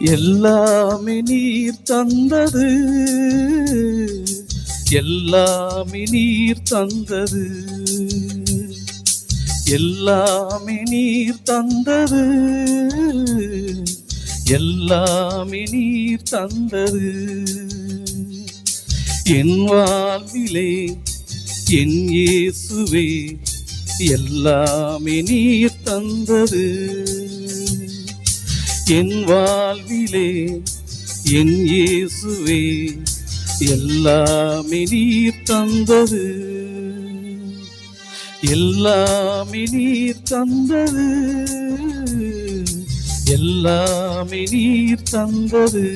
எல்லாமே நீர் தந்தது. எல்லாமே நீர் தந்தது. எல்லாமே நீர் தந்தது. எல்லாமே நீர் தந்தது. என் வாழ்விலே என் இயேசுவே எல்லாமே நீர் தந்தது. என் வாழ்விலே என் இயேசுவே எல்லாமே நீர் தந்தது. எல்லாமே நீர் தந்தது. எல்லாமே நீர் தந்தது.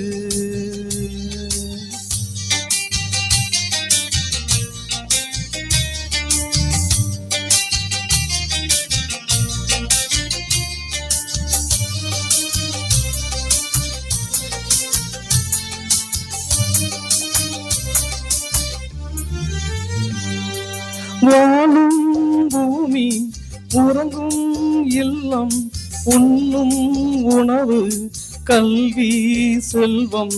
உறங்கும் இல்லம் உண்ணும் உணவு கல்வி செல்வம்.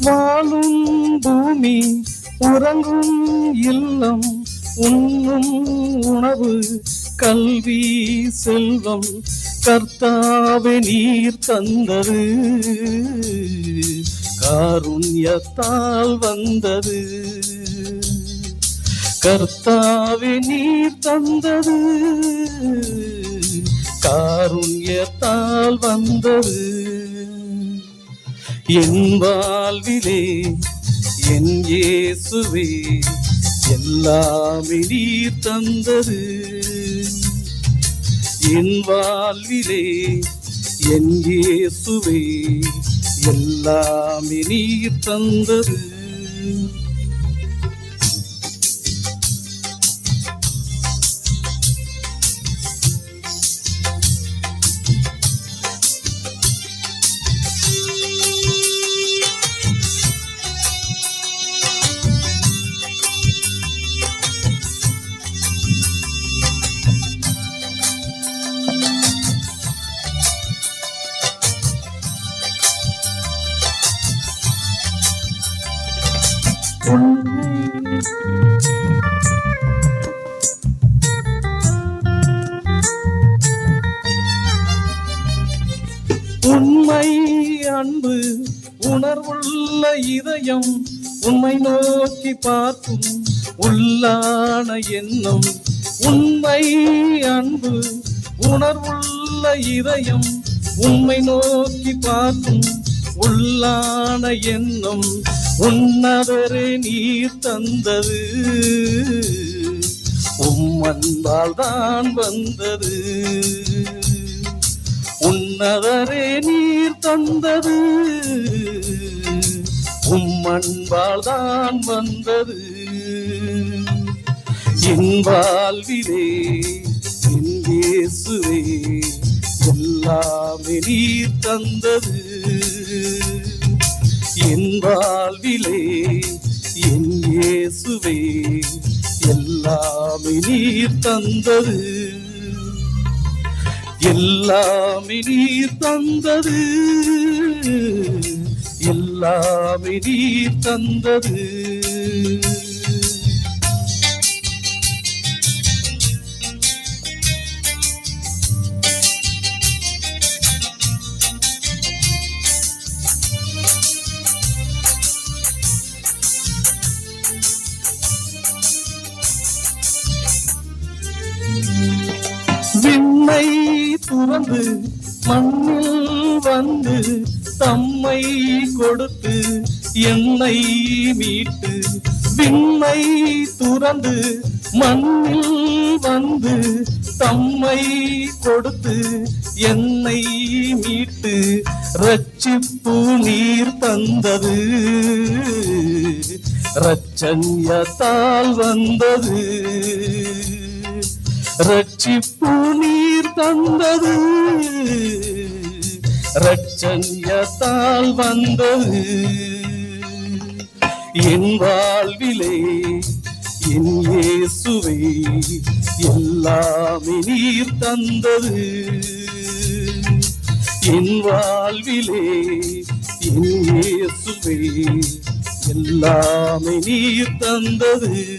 வாழும் பூமி உறங்கும் இல்லம் உண்ணும் உணவு கல்வி செல்வம். கர்த்தாவே நீர் தந்தது காருண்யத்தால் வந்தது. கர்த்தாவே நீர் தந்தது. காருண்யத்தால் வந்தது. என் வாழ்விலே என் இயேசுவே எல்லாமே நீர் தந்தது. என் வாழ்விலே என் இயேசுவே எல்லாமே நீர் தந்தது. உண்மை அன்பு உணர்வுள்ள இதயம் உண்மை நோக்கி பார்க்கும் உள்ளான எண்ணம். உண்மை அன்பு உணர்வுள்ள இதயம் உண்மை நோக்கி பார்க்கும் உள்ளான எண்ணம். உன்னவரே நீர் தந்தது. உம்மன்பால் தான் வந்தது. உன்னவரே நீர் தந்தது. உம்மன்பால் தான் வந்தது. என் வாழ்விலே என் இயேசுவே எல்லாமே நீர் தந்தது. என் வாழ்விலே என் இயேசுவே எல்லாமே நீர் தந்தது. எல்லாமே நீர் தந்தது. எல்லாமே நீர் தந்தது. விண்ணை துறந்து மண்ணில் வந்து தம்மை கொடுத்து என்னை மீட்டு. விண்ணை துறந்து மண்ணில் வந்து தம்மை கொடுத்து என்னை மீட்டு. ரட்சிப்பு நீர் தந்தது. ரச்சன்யத்தால் வந்தது. ரட்சிப்பு நீர் தந்தது. ரட்சன்யத்தால் வந்தது. என் வாழ்விலே என் இயேசுவை எல்லாமே நீர் தந்தது. என் வாழ்விலே என் இயேசுவை எல்லாமே நீர் தந்தது.